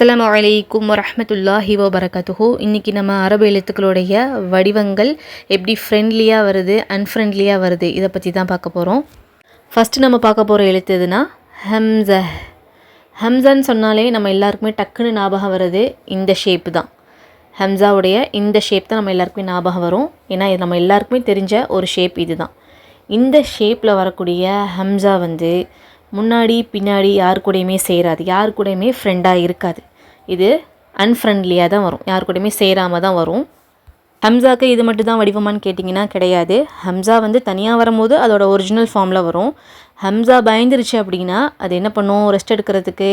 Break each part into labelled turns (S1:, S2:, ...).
S1: அஸ்லாம் வலைக்கும் வரமத்துல்லாஹி வபரகாத்துஹு. இன்றைக்கி நம்ம அரபு எழுத்துக்களுடைய வடிவங்கள் எப்படி ஃப்ரெண்ட்லியாக வருது அன்ஃப்ரெண்ட்லியாக வருது இதை பற்றி தான் பார்க்க போகிறோம் ஃபஸ்ட்டு நம்ம பார்க்க போகிற எழுத்து எதுனா? ஹம்ச. ஹம்சன்னு சொன்னாலே நம்ம எல்லாருக்குமே டக்குன்னு ஞாபகம் வருது இந்த ஷேப்பு தான். ஹம்சாவுடைய இந்த ஷேப் தான் நம்ம எல்லாருக்குமே ஞாபகம் வரும். ஏன்னா இது நம்ம எல்லாருக்குமே தெரிஞ்ச ஒரு ஷேப் இது தான் இந்த ஷேப்பில் வரக்கூடிய ஹம்சா வந்து முன்னாடி பின்னாடி யார் கூடயுமே சேராது யார் கூடயுமே ஃப்ரெண்டாக இருக்காது. இது அன்ஃப்ரெண்ட்லியாக தான் வரும். யார் கூடயுமே சேராமல் தான் வரும். ஹம்சாக்கு இது மட்டும் தான் வடிவமான்னு கேட்டிங்கன்னா கிடையாது. ஹம்சா வந்து தனியாக வரும்போது அதோட ஒரிஜினல் ஃபார்மில் வரும். ஹம்சா பயந்துருச்சு அப்படின்னா அது என்ன பண்ணும்? ரெஸ்ட் எடுக்கிறதுக்கு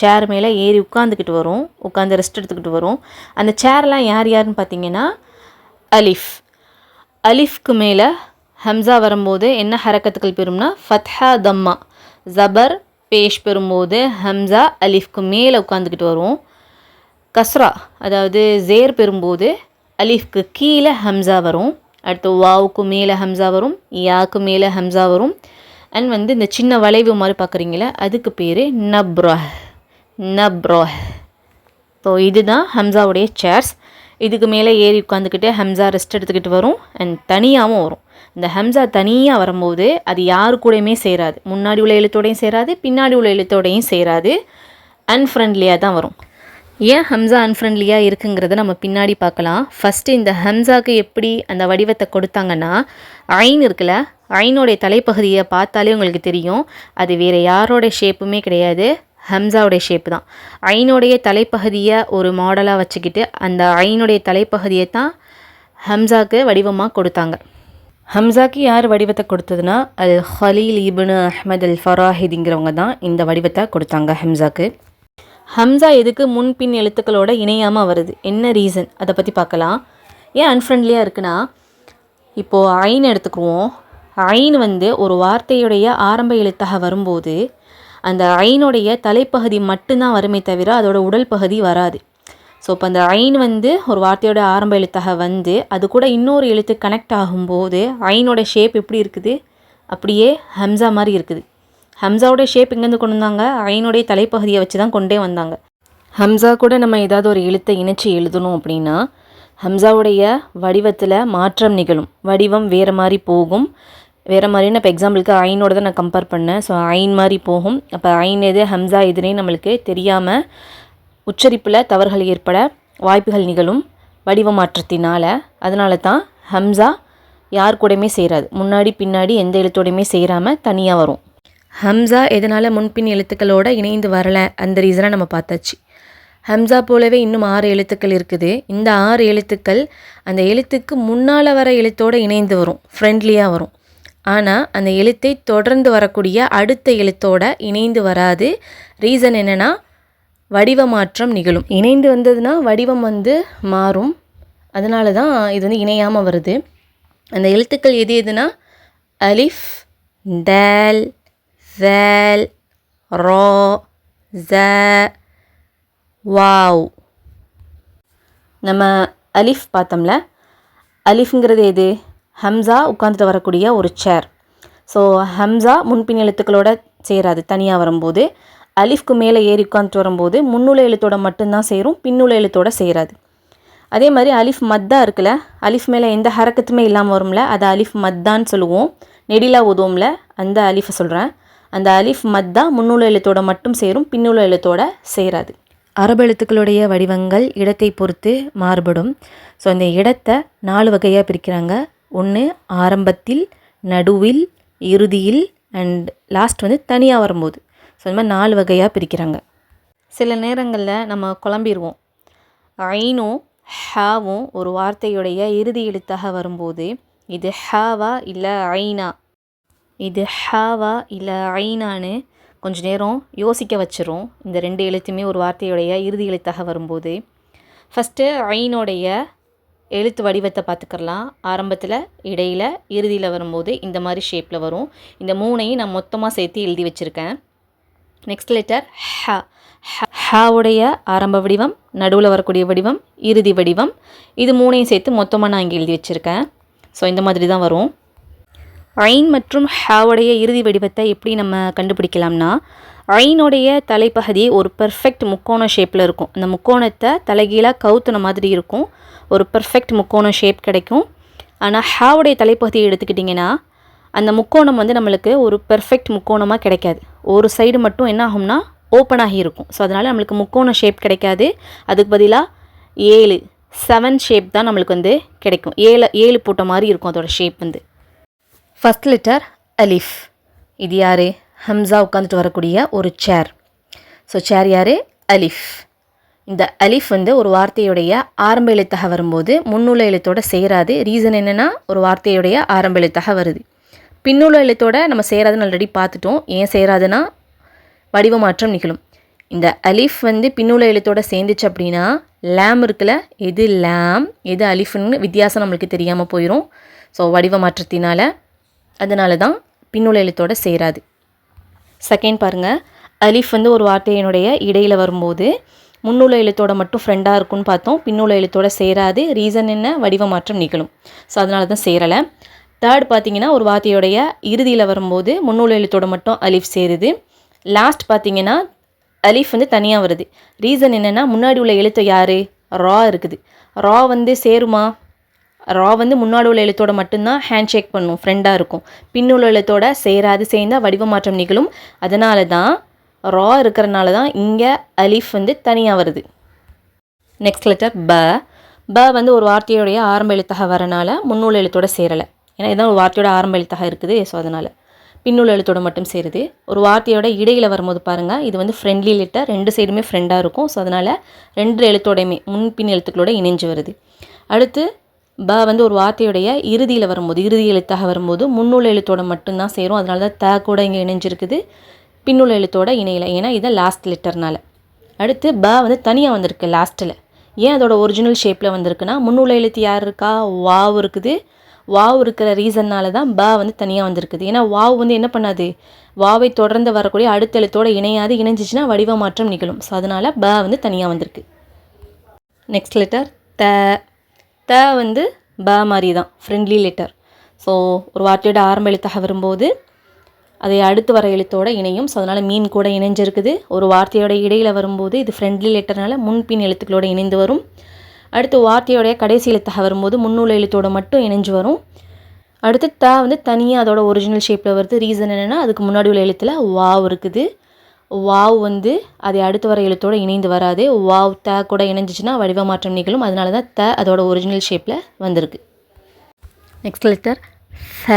S1: சேர் மேலே ஏறி உட்காந்துக்கிட்டு வரும். உட்காந்து ரெஸ்ட் எடுத்துக்கிட்டு வரும். அந்த சேர்லாம் யார் யாருன்னு பார்த்தீங்கன்னா அலிஃப். அலிஃப்க்கு மேலே ஹம்சா வரும்போது என்ன ஹரக்கத்துக்கள் பெறும்னா ஃபத்ஹா தம்மா. ஜபர் பேஷ் பெறும்போது ஹம்சா அலிஃப்க்கு மேலே உட்காந்துக்கிட்டு வரும். கஸ்ரா அதாவது ஜேர் பெறும்போது அலிஃப்க்கு கீழே ஹம்சா வரும். அடுத்து வாவுக்கு மேலே ஹம்சா வரும் யாவுக்கு மேலே ஹம்சா வரும். அண்ட் வந்து இந்த சின்ன வளைவு மாதிரி பார்க்குறீங்களே அதுக்கு பேர் நப்ரோஹ். நப்ரோஹ். ஸோ இதுதான் ஹம்சாவுடைய சேர்ஸ் இதுக்கு மேலே ஏறி உட்காந்துக்கிட்டு ஹம்சா ரெஸ்ட் எடுத்துக்கிட்டு வரும் அண்ட் தனியாகவும் வரும். இந்த ஹம்சா தனியாக வரும்போது அது யாரு கூடயுமே சேராது. முன்னாடி உள்ள எழுத்தோடையும் சேராது பின்னாடி உள்ள எழுத்தோடையும் சேராது. அன்ஃப்ரெண்ட்லியாக தான் வரும். ஏன் ஹம்சா அன்ஃப்ரெண்ட்லியாக இருக்குங்கிறத நம்ம பின்னாடி பார்க்கலாம். ஃபஸ்ட்டு இந்த ஹம்சாவுக்கு எப்படி அந்த வடிவத்தை கொடுத்தாங்கன்னா ஐன் இருக்குல்ல ஐனுடைய தலைப்பகுதியை பார்த்தாலே உங்களுக்கு தெரியும். அது வேறு யாரோட ஷேப்புமே கிடையாது. ஹம்சாவுடைய ஷேப்பு தான். ஐனுடைய தலைப்பகுதியை ஒரு மாடலாக வச்சுக்கிட்டு அந்த ஐனுடைய தலைப்பகுதியை தான் ஹம்சாவுக்கு வடிவமாக கொடுத்தாங்க. ஹம்சாக்கு யார் வடிவத்தை கொடுத்ததுன்னா அல் ஹலீல் இப்னு அஹ்மத் அல் ஃபராஹிதிங்கிறவங்க தான் இந்த வடிவத்தை கொடுத்தாங்க ஹம்சாக்கு. ஹம்சா எதுக்கு முன்பின் எழுத்துக்களோட இணையாமல் வருது? என்ன ரீசன் அதை பற்றி பார்க்கலாம் ஏன் அன்ஃப்ரெண்ட்லியாக இருக்குன்னா இப்போது ஐன் எடுத்துக்குவோம். ஐன் வந்து ஒரு வார்த்தையுடைய ஆரம்ப எழுத்தாக வரும்போது அந்த ஐனுடைய தலைப்பகுதி மட்டும்தான் வருமே தவிர அதோட உடல் பகுதி வராது. ஸோ இப்போ அந்த ஐன் வந்து ஒரு வார்த்தையோட ஆரம்ப எழுத்தாக வந்து அது கூட இன்னொரு எழுத்து கனெக்ட் ஆகும்போது ஐனோட ஷேப் எப்படி இருக்குது? அப்படியே ஹம்சா மாதிரி இருக்குது. ஹம்சாவோட ஷேப் எங்கேருந்து கொண்டு வந்தாங்க. ஐனுடைய தலைப்பகுதியை வச்சு தான் கொண்டே வந்தாங்க. ஹம்சா கூட நம்ம ஏதாவது ஒரு எழுத்தை இணைச்சி எழுதணும் அப்படின்னா ஹம்சாவுடைய வடிவத்தில் மாற்றம் நிகழும். வடிவம் வேறு மாதிரி போகும். வேறு மாதிரின்னு இப்போ எக்ஸாம்பிளுக்கு ஐனோட தான் நான் கம்பேர் பண்ணேன். ஸோ ஐன் மாதிரி போகும். அப்போ ஐன் எது ஹம்சா எதுனே நம்மளுக்கு தெரியாமல் உச்சரிப்பில் தவறுகள் ஏற்பட வாய்ப்புகள் நிகழும் வடிவ மாற்றத்தினால் அதனால தான் ஹம்சா யார் கூடயுமே சேராது. முன்னாடி பின்னாடி எந்த எழுத்தோடையுமே சேராமல் தனியாக வரும். ஹம்சா எதனால் முன்பின் எழுத்துக்களோட இணைந்து வரலை? அந்த ரீசனை நம்ம பார்த்தாச்சு. ஹம்சா போலவே இன்னும் ஆறு எழுத்துக்கள் இருக்குது. இந்த ஆறு எழுத்துக்கள் அந்த எழுத்துக்கு முன்னால் வர எழுத்தோடு இணைந்து வரும். ஃப்ரெண்ட்லியாக வரும். ஆனால் அந்த எழுத்தை தொடர்ந்து வரக்கூடிய அடுத்த எழுத்தோட இணைந்து வராது. ரீசன் என்னென்னா வடிவ மாற்றம் நிகழும். இணைந்து வந்ததுன்னா வடிவம் வந்து மாறும். அதனால தான் இது வந்து இணையாமல் வருது. அந்த எழுத்துக்கள் எது எதுனா அலிஃப் டேல் ذال ரோ ஜ வாவ் நம்ம அலிஃப் பார்த்தோம்ல அலிஃப்ங்கிறது எது? ஹம்சா உட்காந்துட்டு வரக்கூடிய ஒரு சேர் ஸோ ஹம்சா முன்பின் எழுத்துக்களோட சேராது தனியாக வரும்போது. அலிஃப்க்கு மேலே ஏறி உட்காந்துட்டு வரும்போது முன்னுள்ள எழுத்தோட மட்டும்தான் சேரும் பின்னுள்ள எழுத்தோட சேராது. அதே மாதிரி அலிஃப் மத்தா இருக்குல்ல அலிஃப் மேலே எந்த ஹரக்கத்துமே இல்லாமல் வரும்ல அதை அலிஃப் மத்தான்னு சொல்லுவோம். நெடிலா உதவும்ல அந்த அலிஃபை சொல்கிறேன் அந்த அலிஃப் மத்தா முன்னுள்ள எழுத்தோட மட்டும் சேரும் பின்னுள்ள எழுத்தோட சேராது. அரபு எழுத்துக்களுடைய வடிவங்கள் இடத்தை பொறுத்து மாறுபடும். ஸோ இந்த இடத்தை நாலு வகையாக பிரிக்கிறாங்க. ஒன்று ஆரம்பத்தில் நடுவில் இறுதியில் அண்ட் லாஸ்ட் வந்து தனியாக வரும்போது. ஸோ இந்த மாதிரி நாலு வகையாக பிரிக்கிறாங்க. சில நேரங்களில் நம்ம குழம்பிடுவோம் ஐனும் ஹாவும் ஒரு வார்த்தையுடைய இறுதி எழுத்தாக வரும்போது இது ஹாவா இல்லை ஐனா? இது ஹாவா இல்லை ஐனான்னு கொஞ்ச நேரம் யோசிக்க வச்சிரும். இந்த ரெண்டு எழுத்துமே ஒரு வார்த்தையுடைய இறுதி எழுத்தாக வரும்போது. ஃபஸ்ட்டு ஐனுடைய எழுத்து வடிவத்தை பார்த்துக்கலாம். ஆரம்பத்தில் இடையில் இறுதியில் வரும்போது இந்த மாதிரி ஷேப்பில் வரும். இந்த மூணையும் நான் மொத்தமாக சேர்த்து எழுதி வச்சுருக்கேன். நெக்ஸ்ட் லெட்டர் ஹ. ஹாவுடைய ஆரம்ப வடிவம் நடுவில் வரக்கூடிய வடிவம் இறுதி வடிவம். இது மூணையும் சேர்த்து மொத்தமாக நான் இங்கே எழுதி வச்சுருக்கேன். ஸோ இந்த மாதிரி தான் வரும். ஐன் மற்றும் ஹாவுடைய இறுதி வடிவத்தை எப்படி நம்ம கண்டுபிடிக்கலாம்னா ஐனுடைய தலைப்பகுதி ஒரு பெர்ஃபெக்ட் முக்கோண ஷேப்பில் இருக்கும். அந்த முக்கோணத்தை தலைகீழாக கவுத்துன மாதிரி இருக்கும். ஒரு பெர்ஃபெக்ட் முக்கோண ஷேப் கிடைக்கும். ஆனால் ஹாவுடைய தலைப்பகுதியை எடுத்துக்கிட்டிங்கன்னா அந்த முக்கோணம் வந்து நம்மளுக்கு ஒரு பெர்ஃபெக்ட் முக்கோணமாக கிடைக்காது. ஒரு சைடு மட்டும் என்ன ஆகும்னா ஓப்பனாகி இருக்கும். ஸோ அதனால் நம்மளுக்கு முக்கோண ஷேப் கிடைக்காது. அதுக்கு பதிலாக ஏழு செவன் ஷேப் தான் நம்மளுக்கு வந்து கிடைக்கும். ஏழு ஏழு போட்ட மாதிரி இருக்கும் அதோடய ஷேப் வந்து. ஃபஸ்ட் லெட்டர் அலிஃப் இது யார்? ஹம்சா உட்காந்துட்டு வரக்கூடிய ஒரு சேர் ஸோ சேர் யார்? அலிஃப் இந்த அலிஃப் வந்து ஒரு வார்த்தையுடைய ஆரம்ப எழுத்தாக வரும்போது முன்னுள்ள எழுத்தோட சேராது. ரீசன் என்னென்னா ஒரு வார்த்தையுடைய ஆரம்ப எழுத்தாக வருது. பின்னுள்ள எழுத்தோட நம்ம சேராதுன்னு ஆல்ரெடி பார்த்துட்டோம். ஏன் சேராதுன்னா? வடிவ மாற்றம் நிகழும். இந்த அலிஃப் வந்து பின்னுள்ள எழுத்தோட சேர்ந்துச்சு அப்படின்னா லேம் இருக்குல்ல? எது லேம் எது அலிஃப்னு வித்தியாசம் நம்மளுக்கு தெரியாமல் போயிடும் ஸோ வடிவ மாற்றத்தினால அதனால தான் பின்னுள்ள எழுத்தோட சேராது. செகண்ட் பாருங்கள் அலிஃப் வந்து ஒரு வார்த்தையினுடைய இடையில் வரும்போது முன்னுள்ள எழுத்தோட மட்டும் ஃப்ரெண்டாக இருக்கும்னு பார்த்தோம். பின்னுள்ள எழுத்தோட சேராது. ரீசன் என்ன? வடிவ மாற்றம் நிகழும். ஸோ அதனால தான் சேரலை. தேர்ட் பார்த்தீங்கன்னா ஒரு வார்த்தையுடைய இறுதியில் வரும்போது முன்னுள்ள எழுத்தோட மட்டும் அலிஃப் சேருது. லாஸ்ட் பார்த்தீங்கன்னா அலிஃப் வந்து தனியாக வருது. ரீசன் என்னென்னா முன்னாடி உள்ள எழுத்து யார்? ரா இருக்குது. ரா வந்து சேருமா? ரா வந்து முன்னாடி உள்ள எழுத்தோட மட்டும்தான் ஹேண்ட் ஷேக் பண்ணும் ஃப்ரெண்டாக இருக்கும். பின்னுள்ள எழுத்தோட சேராது சேர்ந்தால் வடிவ மாற்றம் நிகழும். அதனால தான் ரா இருக்கிறனால தான் இங்கே அலிஃப் வந்து தனியாக வருது. நெக்ஸ்ட் லெட்டர் ப. ப வந்து ஒரு வார்த்தையோடைய ஆரம்ப எழுத்தாக வரனால முன்னுள்ள எழுத்தோட சேரலை. ஏன்னா இதுதான் ஒரு வார்த்தையோட ஆரம்ப எழுத்தாக இருக்குது ஸோ அதனால். பின்னுள்ள எழுத்தோட மட்டும் சேருது. ஒரு வார்த்தையோட இடையில் வரும்போது பாருங்கள் இது வந்து ஃப்ரெண்ட்லி லெட்டர் ரெண்டு சைடுமே ஃப்ரெண்டாக இருக்கும் ஸோ அதனால் ரெண்டு எழுத்தோடையுமே முன்பின் எழுத்துக்களோட இணைஞ்சு வருது. அடுத்து ப வந்து ஒரு வார்த்தையுடைய இறுதியில் வரும்போது இறுதி எழுத்தாக வரும்போது முன்னுள்ள எழுத்தோட மட்டும்தான் சேரும். அதனால தான் த கூட இங்கே இணைஞ்சிருக்குது. பின்னுள்ள எழுத்தோட இணையில. ஏன்னா இதை லாஸ்ட் லெட்டர்னால அடுத்து ப வந்து தனியாக வந்திருக்கு லாஸ்ட்டில் ஏன் அதோட ஒரிஜினல் ஷேப்பில் வந்திருக்குன்னா முன்னுள்ள எழுத்து யார் இருக்கா? வாவ் இருக்குது. வாவ் இருக்கிற ரீசன்னால தான் ப வந்து தனியாக வந்திருக்குது. ஏன்னா வாவ் வந்து என்ன பண்ணாது? வாவை தொடர்ந்து வரக்கூடிய அடுத்த எழுத்தோட இணையாது. இணைஞ்சிச்சுன்னா வடிவ மாற்றம் நிகழும். ஸோ அதனால் ப வந்து தனியாக வந்திருக்கு. நெக்ஸ்ட் லெட்டர் த. த வந்து ப மாதிரி தான் ஃப்ரெண்ட்லி லெட்டர் ஸோ ஒரு வார்த்தையோட ஆரம்ப எழுத்தாக வரும்போது அதை அடுத்து வர எழுத்தோட இணையும். ஸோ அதனால் மீன் கூட இணைஞ்சிருக்குது. ஒரு வார்த்தையோட இடையில் வரும்போது இது ஃப்ரெண்ட்லி லெட்டர்னால முன்பின் எழுத்துக்களோட இணைந்து வரும். அடுத்து வார்த்தையோடைய கடைசி எழுத்தாக வரும்போது முன்னூல் எழுத்தோட மட்டும் இணைஞ்சு வரும். அடுத்து த வந்து தனியாக அதோட ஒரிஜினல் ஷேப்பில் வருது. ரீசன் என்னென்னா அதுக்கு முன்னாடி உள்ள எழுத்தில் வாவ் இருக்குது. வாவ் வந்து அதை அடுத்து வர எழுத்தோடு இணைந்து வராது. வாவ் த கூட இணைஞ்சிச்சுன்னா வடிவ மாற்றம் நிகழும். அதனால தான் த அதோட ஒரிஜினல் ஷேப்பில் வந்திருக்கு. நெக்ஸ்ட் லெட்டர் ஃப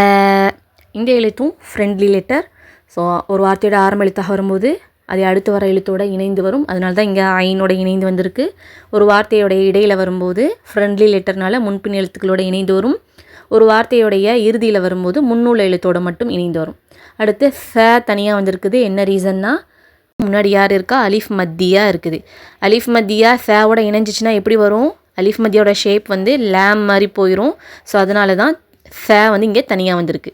S1: இந்த எழுத்தும் ஃப்ரெண்ட்லி லெட்டர் ஸோ ஒரு வார்த்தையோட ஆரம்ப எழுத்தாக வரும்போது அதை அடுத்து வர எழுத்தோட இணைந்து வரும். அதனால தான் இங்கே ஐனோட இணைந்து வந்திருக்கு. ஒரு வார்த்தையோடைய இடையில் வரும்போது ஃப்ரெண்ட்லி லெட்டர்னால முன்பின் எழுத்துக்களோட இணைந்து வரும். ஒரு வார்த்தையோடைய இறுதியில் வரும்போது முன்னூல் எழுத்தோட மட்டும் இணைந்து வரும். அடுத்து ஃப தனியாக வந்திருக்குது. என்ன ரீசன்னா முன்னாடி யார் இருக்கா? அலிஃப் மத்தியா இருக்குது. அலிஃப் மத்தியா சேவோட இணைஞ்சிச்சின்னா எப்படி வரும்? அலிஃப் மத்தியோட ஷேப் வந்து லேம் மாதிரி போயிடும் ஸோ அதனால தான் சே வந்து இங்கே தனியாக வந்திருக்கு.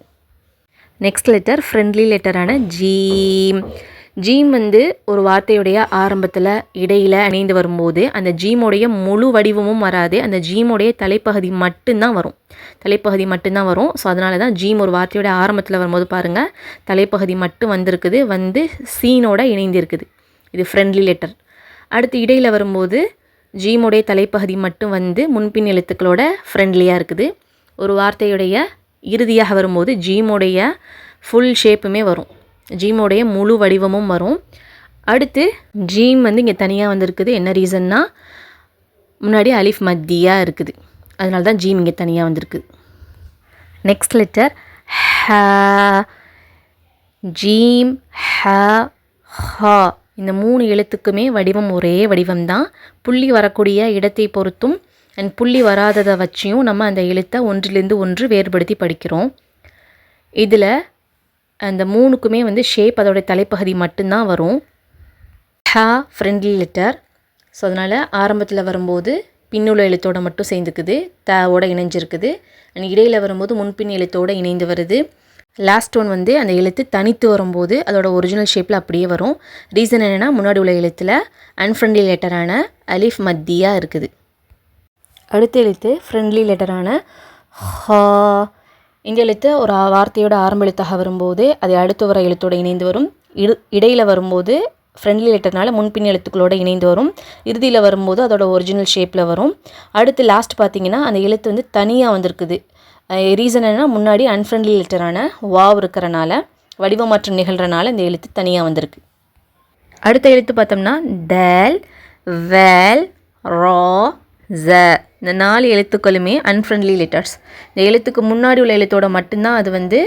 S1: நெக்ஸ்ட் லெட்டர் ஃப்ரெண்ட்லி லெட்டரான ஜீம். ஜீம் வந்து ஒரு வார்த்தையுடைய ஆரம்பத்தில் இடையில் இணைந்து வரும்போது அந்த ஜீமுடைய முழு வடிவமும் வராது. அந்த ஜீமுடைய தலைப்பகுதி மட்டும்தான் வரும். தலைப்பகுதி மட்டும்தான் வரும். ஸோ அதனால தான் ஜீம் ஒரு வார்த்தையோட ஆரம்பத்தில் வரும்போது பாருங்கள் தலைப்பகுதி மட்டும் வந்திருக்குது வந்து சீனோட இணைந்திருக்குது. இது ஃப்ரெண்ட்லி லெட்டர் அடுத்து இடையில் வரும்போது ஜீமுடைய தலைப்பகுதி மட்டும் வந்து முன்பின் எழுத்துக்களோட ஃப்ரெண்ட்லியாக இருக்குது. ஒரு வார்த்தையுடைய இறுதியாக வரும்போது ஜீமுடைய ஃபுல் ஷேப்புமே வரும். ஜீமோடைய முழு வடிவமும் வரும். அடுத்து ஜீம் வந்து இங்கே தனியாக வந்திருக்குது. என்ன ரீசன்னா முன்னாடி அலிஃப் மத்தியாக இருக்குது. அதனால தான் ஜீம் இங்கே தனியாக வந்திருக்கு. நெக்ஸ்ட் லெட்டர் ஹ ஜீம் ஹ ஹா. இந்த மூணு எழுத்துக்குமே வடிவம் ஒரே வடிவம் தான் புள்ளி வரக்கூடிய இடத்தை பொறுத்தும் அண்ட் புள்ளி வராததை வச்சியும் நம்ம அந்த எழுத்தை ஒன்றிலிருந்து ஒன்று வேறுபடுத்தி படிக்கிறோம். இதில் அந்த மூணுக்குமே வந்து ஷேப் அதோடைய தலைப்பகுதி மட்டும்தான் வரும். ஹா ஃப்ரெண்ட்லி லெட்டர் ஸோ அதனால் ஆரம்பத்தில் வரும்போது பின்னுள்ள எழுத்தோடு மட்டும் சேர்ந்துக்குது. தோட இணைஞ்சிருக்குது. அண்ட் இடையில் வரும்போது முன்பின் எழுத்தோடு இணைந்து வருது. லாஸ்ட் ஒன் வந்து அந்த எழுத்து தனித்து வரும்போது அதோட ஒரிஜினல் ஷேப்பில் அப்படியே வரும். ரீசன் என்னென்னா முன்னாடி உள்ள எழுத்தில் அன்ஃப்ரெண்ட்லி லெட்டரான அலிஃப் மத்தியாக இருக்குது. அடுத்த எழுத்து ஃப்ரெண்ட்லி லெட்டரான ஹா இந்த எழுத்து ஒரு வார்த்தையோட ஆரம்ப எழுத்தாக வரும்போது அதை அடுத்து வர எழுத்தோடு இணைந்து வரும். இடு இடையில் வரும்போது ஃப்ரெண்ட்லி லெட்டர்னால முன்பின் எழுத்துக்களோடு இணைந்து வரும். இறுதியில் வரும்போது அதோட ஒரிஜினல் ஷேப்பில் வரும். அடுத்து லாஸ்ட் பார்த்தீங்கன்னா அந்த எழுத்து வந்து தனியாக வந்திருக்குது. ரீசன் என்னன்னா முன்னாடி அன்ஃப்ரெண்ட்லி லெட்டரான வாவ் இருக்கிறனால வடிவமாற்றம் நிகழ்கிறனால இந்த எழுத்து தனியாக வந்திருக்கு. அடுத்த எழுத்து பார்த்தோம்னா டேல் வேல் ரா ஜ இந்த நாலு எழுத்துக்களுமே அன்ஃப்ரெண்ட்லி லெட்டர்ஸ் இந்த எழுத்துக்கு முன்னாடி உள்ள எழுத்தோட மட்டும்தான் அது வந்து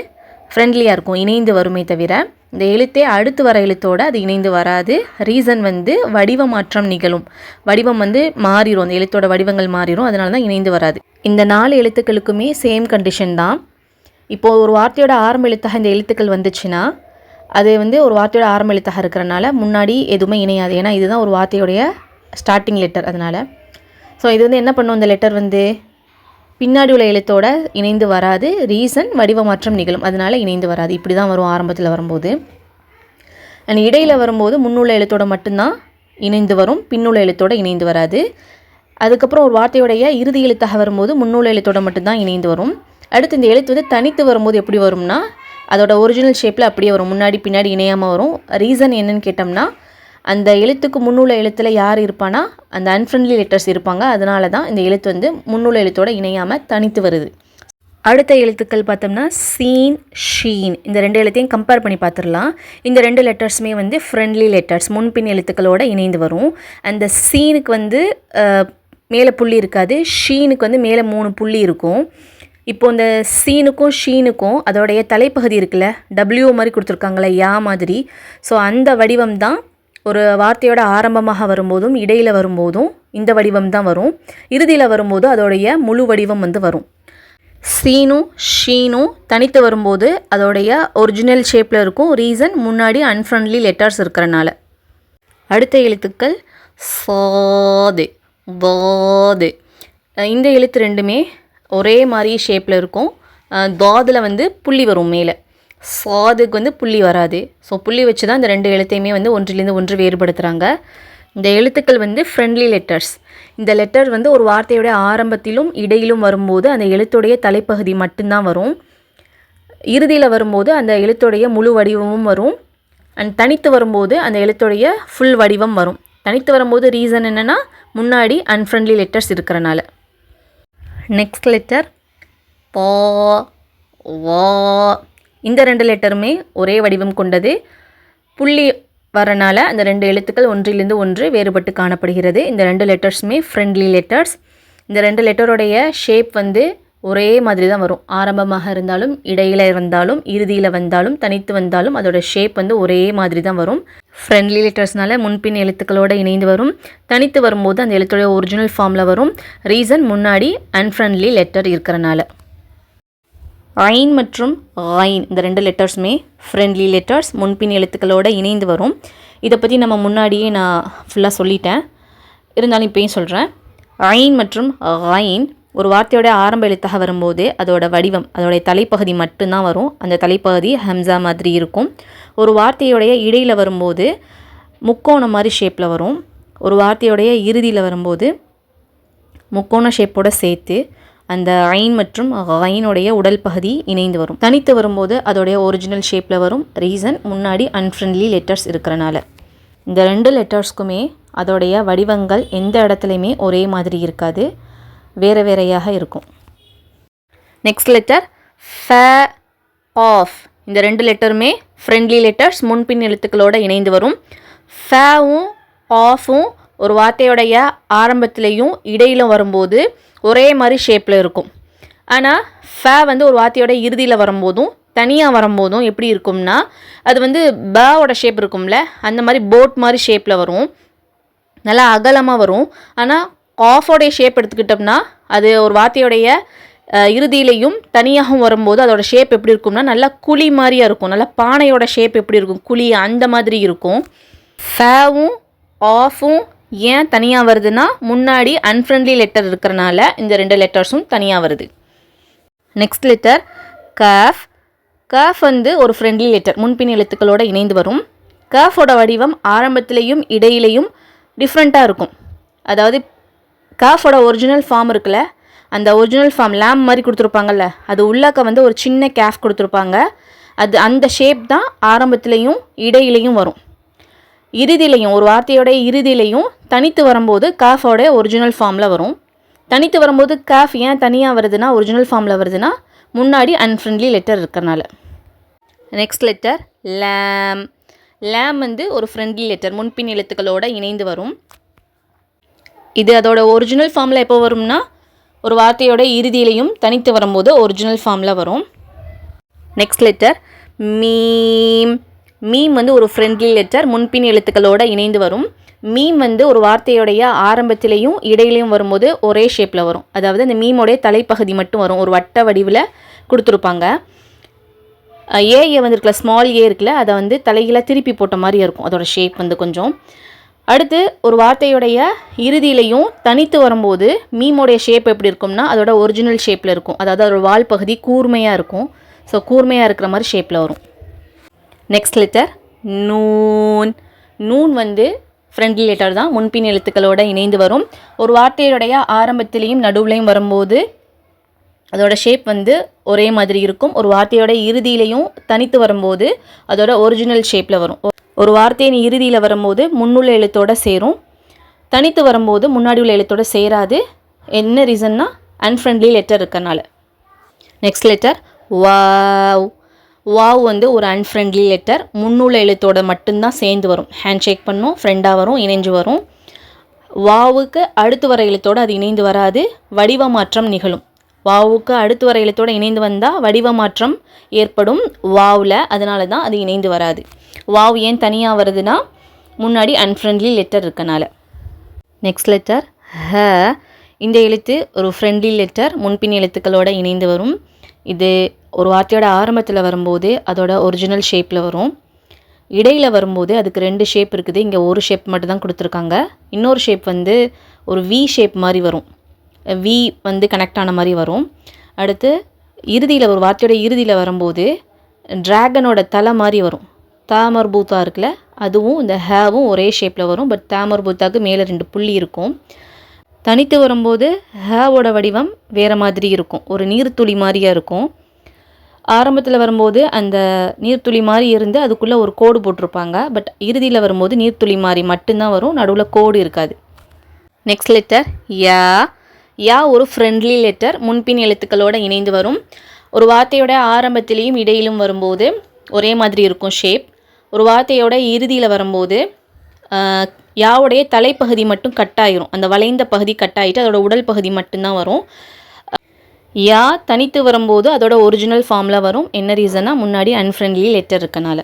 S1: ஃப்ரெண்ட்லியாக இருக்கும் இணைந்து வருமே தவிர. இந்த எழுத்தே அடுத்து வர எழுத்தோடு அது இணைந்து வராது. ரீசன் வந்து வடிவ மாற்றம் நிகழும். வடிவம் வந்து மாறிடும் அந்த எழுத்தோட வடிவங்கள் மாறிடும் அதனால தான் இணைந்து வராது. இந்த நாலு எழுத்துக்களுக்குமே சேம் கண்டிஷன் தான். இப்போது ஒரு வார்த்தையோட ஆரம்ப எழுத்தாக இந்த எழுத்துக்கள் வந்துச்சுன்னா அது வந்து ஒரு வார்த்தையோட ஆரம்ப எழுத்தாக இருக்கிறனால முன்னாடி எதுவுமே இணையாது. ஏன்னா இதுதான் ஒரு வார்த்தையோடைய ஸ்டார்டிங் லெட்டர் அதனால். ஸோ இது வந்து என்ன பண்ணும்? இந்த லெட்டர் வந்து பின்னாடி உள்ள எழுத்தோட இணைந்து வராது. ரீசன் வடிவ மாற்றம் நிகழும். அதனால் இணைந்து வராது. இப்படி தான் வரும் ஆரம்பத்தில் வரும்போது. அண்ட் இடையில் வரும்போது முன்னுள்ள எழுத்தோட மட்டும்தான் இணைந்து வரும். பின்னுள்ள எழுத்தோட இணைந்து வராது. அதுக்கப்புறம் ஒரு வார்த்தையோடைய இறுதி எழுத்தாக வரும்போது முன்னுள்ள எழுத்தோட மட்டும்தான் இணைந்து வரும். அடுத்து இந்த எழுத்து வந்து தனித்து வரும்போது எப்படி வரும்னா அதோட ஒரிஜினல் ஷேப்பில் அப்படியே வரும். முன்னாடி பின்னாடி இணையாமல் வரும். ரீசன் என்னன்னு கேட்டோம்னா அந்த எழுத்துக்கு முன்னுள்ள எழுத்தில் யார் இருப்பானா அந்த அன்ஃப்ரெண்ட்லி லெட்டர்ஸ் இருப்பாங்க. அதனால தான் இந்த எழுத்து வந்து முன்னுள்ள எழுத்தோட இணையாமல் தனித்து வருது. அடுத்த எழுத்துக்கள் பார்த்தோம்னா சீன் ஷீன் இந்த ரெண்டு எழுத்தையும் கம்பேர் பண்ணி பார்த்துடலாம். இந்த ரெண்டு லெட்டர்ஸுமே வந்து ஃப்ரெண்ட்லி லெட்டர்ஸ் முன்பின் எழுத்துக்களோட இணைந்து வரும். அந்த சீனுக்கு வந்து மேலே புள்ளி இருக்காது. ஷீனுக்கு வந்து மேலே மூணு புள்ளி இருக்கும். இப்போ இந்த சீனுக்கும் ஷீனுக்கும் அதோடைய தலைப்பகுதி இருக்குல்ல டபிள்யூ மாதிரி கொடுத்துருக்காங்களே யா மாதிரி. ஸோ அந்த வடிவம் தான் ஒரு வார்த்தையோட ஆரம்பமாக வரும்போதும் இடையில் வரும்போதும் இந்த வடிவம் தான் வரும். இறுதியில் வரும்போது அதோடைய முழு வடிவம் வந்து வரும். சீனும் ஷீனும் தனித்து வரும்போது அதோடைய ஒரிஜினல் ஷேப்பில் இருக்கும் ரீசன் முன்னாடி அன்ஃப்ரெண்ட்லி லெட்டர்ஸ் இருக்கிறனால. அடுத்த எழுத்துக்கள் சாது தாது. இந்த எழுத்து ரெண்டுமே ஒரே மாதிரி ஷேப்பில் இருக்கும். தாதில் வந்து புள்ளி வரும் மேலே. சுவாதுக்கு வந்து புள்ளி வராது. ஸோ புள்ளி வச்சு தான் இந்த ரெண்டு எழுத்தையுமே வந்து ஒன்றிலேருந்து ஒன்று வேறுபடுத்துகிறாங்க இந்த எழுத்துக்கள் வந்து ஃப்ரெண்ட்லி லெட்டர்ஸ் இந்த லெட்டர் வந்து ஒரு வார்த்தையுடைய ஆரம்பத்திலும் இடையிலும் வரும்போது அந்த எழுத்துடைய தலைப்பகுதி மட்டும்தான் வரும். இறுதியில் வரும்போது அந்த எழுத்துடைய முழு வடிவமும் வரும். அண்ட் தனித்து வரும்போது அந்த எழுத்துடைய ஃபுல் வடிவம் வரும். தனித்து வரும்போது ரீசன் என்னென்னா முன்னாடி அன்ஃப்ரெண்ட்லி லெட்டர்ஸ் இருக்கிறனால. நெக்ஸ்ட் லெட்டர் பா வா இந்த ரெண்டு லெட்டருமே ஒரே வடிவம் கொண்டது. புள்ளி வரனால அந்த ரெண்டு எழுத்துக்கள் ஒன்றிலிருந்து ஒன்று வேறுபட்டு காணப்படுகிறது. இந்த ரெண்டு லெட்டர்ஸுமே ஃப்ரெண்ட்லி லெட்டர்ஸ் இந்த ரெண்டு லெட்டருடைய ஷேப் வந்து ஒரே மாதிரி தான் வரும். ஆரம்பமாக இருந்தாலும் இடையில் இருந்தாலும் இறுதியில் வந்தாலும் தனித்து வந்தாலும் அதோட ஷேப் வந்து ஒரே மாதிரி தான் வரும். ஃப்ரெண்ட்லி லெட்டர்ஸ்னால முன்பின் எழுத்துக்களோடு இணைந்து வரும். தனித்து வரும்போது அந்த எழுத்துடைய ஒரிஜினல் ஃபார்மில் வரும். ரீசன் முன்னாடி அன்ஃப்ரெண்ட்லி லெட்டர் இருக்கிறனால. ஐன் மற்றும் ஐன் இந்த ரெண்டு லெட்டர்ஸுமே ஃப்ரெண்ட்லி லெட்டர்ஸ் முன்பின் எழுத்துக்களோடு இணைந்து வரும். இதை பற்றி நம்ம முன்னாடியே நான் ஃபுல்லாக சொல்லிட்டேன். இருந்தாலும் இப்போயும் சொல்கிறேன் ஐன் மற்றும் ஐன் ஒரு வார்த்தையோட ஆரம்ப எழுத்தாக வரும்போது அதோட வடிவம் அதோடைய தலைப்பகுதி மட்டும்தான் வரும். அந்த தலைப்பகுதி ஹம்சா மாதிரி இருக்கும். ஒரு வார்த்தையோடைய இடையில் வரும்போது முக்கோணம் மாதிரி ஷேப்பில் வரும். ஒரு வார்த்தையோடைய இறுதியில் வரும்போது முக்கோண ஷேப்போடு சேர்த்து அந்த ஐன் மற்றும் ஐனுடைய உடல் பகுதி இணைந்து வரும். தனித்து வரும்போது அதோடைய ஒரிஜினல் ஷேப்பில் வரும் ரீசன் முன்னாடி அன்ஃப்ரெண்ட்லி லெட்டர்ஸ் இருக்கிறனால. இந்த ரெண்டு லெட்டர்ஸ்க்குமே அதோடைய வடிவங்கள் எந்த இடத்துலையுமே ஒரே மாதிரி இருக்காது. வேறு வேறையாக இருக்கும். நெக்ஸ்ட் லெட்டர் ஃப ஆஃப் இந்த ரெண்டு லெட்டருமே ஃப்ரெண்ட்லி லெட்டர்ஸ் முன்பின் எழுத்துக்களோடு இணைந்து வரும். ஃபேவும் ஆஃபும் ஒரு வார்த்தையோடைய ஆரம்பத்திலையும் இடையிலும் வரும்போது ஒரே மாதிரி ஷேப்பில் இருக்கும். ஆனால் ஃபே வந்து ஒரு வார்த்தையோட இறுதியில் வரும்போதும் தனியாக வரும்போதும் எப்படி இருக்கும்னா அது வந்து பவோட ஷேப் இருக்கும்ல அந்த மாதிரி போட் மாதிரி ஷேப்பில் வரும். நல்லா அகலமாக வரும். ஆனால் ஆஃபோடைய ஷேப் எடுத்துக்கிட்டோம்னா அது ஒரு வார்த்தையோடைய இறுதியிலையும் தனியாகவும் வரும்போது அதோட ஷேப் எப்படி இருக்கும்னா நல்லா குழி மாதிரியா இருக்கும். நல்லா பானையோட ஷேப் எப்படி இருக்கும்? குழி அந்த மாதிரி இருக்கும். ஃபேவும் ஆஃபும் ஏன் தனியாக வருதுன்னா முன்னாடி அன்ஃப்ரெண்ட்லி லெட்டர் இருக்கிறனால இந்த ரெண்டு லெட்டர்ஸும் தனியாக வருது. நெக்ஸ்ட் லெட்டர் கஃப் கஃப் வந்து ஒரு ஃப்ரெண்ட்லி லெட்டர் முன்பின் எழுத்துக்களோடு இணைந்து வரும். கஃபோட வடிவம் ஆரம்பத்திலையும் இடையிலையும் டிஃப்ரெண்ட்டாக இருக்கும். அதாவது கஃபோட ஒரிஜினல் ஃபார்ம் இருக்குல்ல அந்த ஒரிஜினல் ஃபார்ம் லேம் மாதிரி கொடுத்துருப்பாங்கல்ல அது உள்ளாக்க வந்து ஒரு சின்ன கேஃப் கொடுத்துருப்பாங்க. அது அந்த ஷேப் தான் ஆரம்பத்துலேயும் இடையிலையும் வரும். இறுதியிலையும் ஒரு வார்த்தையோட இறுதியிலையும் தனித்து வரும்போது காஃபோட ஒரிஜினல் ஃபார்மில் வரும். தனித்து வரும்போது காஃப் ஏன் தனியாக வருதுன்னா ஒரிஜினல் ஃபார்மில் வருதுன்னா முன்னாடி அன்ஃப்ரெண்ட்லி லெட்டர் இருக்கிறனால. நெக்ஸ்ட் லெட்டர் லேம் லேம் வந்து ஒரு ஃப்ரெண்ட்லி லெட்டர் முன்பின் எழுத்துக்களோட இணைந்து வரும். இது அதோட ஒரிஜினல் ஃபார்மில் எப்போ வரும்னா ஒரு வார்த்தையோட இறுதியிலையும் தனித்து வரும்போது ஒரிஜினல் ஃபார்மில் வரும். நெக்ஸ்ட் லெட்டர் மீம் மீம் வந்து ஒரு ஃப்ரெண்ட்லி லெட்டர் முன்பின் எழுத்துக்களோடு இணைந்து வரும். மீம் வந்து ஒரு வார்த்தையோடைய ஆரம்பத்திலையும் இடையிலையும் வரும்போது ஒரே ஷேப்பில் வரும். அதாவது அந்த மீமோடைய தலைப்பகுதி மட்டும் வரும். ஒரு வட்ட வடிவில் கொடுத்துருப்பாங்க. ஏஏ வந்துருக்குல ஸ்மால் ஏ இருக்குல்ல அதை வந்து தலையில் திருப்பி போட்ட மாதிரி இருக்கும். அதோடய ஷேப் வந்து கொஞ்சம். அடுத்து ஒரு வார்த்தையுடைய இறுதியிலையும் தனித்து வரும்போது மீமோடைய ஷேப் எப்படி இருக்கும்னா அதோட ஒரிஜினல் ஷேப்பில் இருக்கும். அதாவது அதோட வால் பகுதி கூர்மையாக இருக்கும். ஸோ கூர்மையாக இருக்கிற மாதிரி ஷேப்பில் வரும். நெக்ஸ்ட் லெட்டர் நூன் நூன் வந்து ஃப்ரெண்ட்லி லெட்டர் தான். முன்பின் எழுத்துக்களோட இணைந்து வரும். ஒரு வார்த்தையுடைய ஆரம்பத்திலையும் நடுவுலையும் வரும்போது அதோட ஷேப் வந்து ஒரே மாதிரி இருக்கும். ஒரு வார்த்தையோட இறுதியிலையும் தனித்து வரும்போது அதோட ஒரிஜினல் ஷேப்பில் வரும். ஒரு வார்த்தையின் இறுதியில் வரும்போது முன்னுள்ள எழுத்தோட சேரும். தனித்து வரும்போது முன்னாடி உள்ள எழுத்தோட சேராது. என்ன ரீசன்னா அன்ஃப்ரெண்ட்லி லெட்டர் இருக்கனால. நெக்ஸ்ட் லெட்டர் வாவ் வாவ் வந்து ஒரு அன்ஃப்ரெண்ட்லி லெட்டர் முன்னுள்ள எழுத்தோட மட்டும்தான் சேர்ந்து வரும். ஹேண்ட் ஷேக் பண்ணும் ஃப்ரெண்டாக வரும் இணைஞ்சு வரும். வாவுக்கு அடுத்து வர எழுத்தோடு அது இணைந்து வராது. வடிவ மாற்றம் நிகழும். வாவுக்கு அடுத்து வர எழுத்தோடு இணைந்து வந்தால் வடிவ மாற்றம் ஏற்படும். வாவில் அதனால தான் அது இணைந்து வராது. வாவ் ஏன் தனியாக வருதுன்னா முன்னாடி அன்ஃப்ரெண்ட்லி லெட்டர் இருக்கனால. நெக்ஸ்ட் லெட்டர் ஹ. இந்த எழுத்து ஒரு ஃப்ரெண்ட்லி லெட்டர் முன்பின் எழுத்துக்களோட இணைந்து வரும். இது ஒரு வார்த்தையோட ஆரம்பத்தில் வரும்போது அதோட ஒரிஜினல் ஷேப்பில் வரும். இடையில் வரும்போது அதுக்கு ரெண்டு ஷேப் இருக்குது. இங்கே ஒரு ஷேப் மட்டும் தான் கொடுத்துருக்காங்க. இன்னொரு ஷேப் வந்து ஒரு வி ஷேப் மாதிரி வரும். வி வந்து கனெக்ட் ஆன மாதிரி வரும். அடுத்து இறுதியில் ஒரு வார்த்தையோட இறுதியில் வரும்போது டிராகனோட தலை மாதிரி வரும். தாமர்பூத்தா இருக்குல்ல அதுவும் இந்த ஹேவும் ஒரே ஷேப்பில் வரும். பட் தாமர்பூத்தாக்கு மேலே ரெண்டு புள்ளி இருக்கும். தனித்து வரும்போது ஹேவோட வடிவம் வேறு மாதிரி இருக்கும். ஒரு நீர்த்துளி மாதிரியாக இருக்கும். ஆரம்பத்தில் வரும்போது அந்த நீர்த்துளி மாதிரி இருந்து அதுக்குள்ளே ஒரு கோடு போட்டிருப்பாங்க. பட் இறுதியில் வரும்போது நீர்த்துளி மாதிரி மட்டும்தான் வரும். நடுவில் கோடு இருக்காது. நெக்ஸ்ட் லெட்டர் யா. யா ஒரு ஃப்ரெண்ட்லி லெட்டர் முன்பின் எழுத்துக்களோடு இணைந்து வரும். ஒரு வார்த்தையோட ஆரம்பத்திலையும் இடையிலும் வரும்போது ஒரே மாதிரி இருக்கும் ஷேப் ஒரு வார்த்தையோட இறுதியில் வரும்போது யாவுடைய தலைப்பகுதி மட்டும் கட் ஆயிரும். அந்த வளைந்த பகுதி கட் ஆகிட்டு அதோட உடல் பகுதி மட்டும்தான் வரும். யா தனித்து வரும்போது அதோட ஒரிஜினல் ஃபார்மில் வரும். என்ன ரீசன்னா முன்னாடி அன்ஃப்ரெண்ட்லி லெட்டர் இருக்கனால.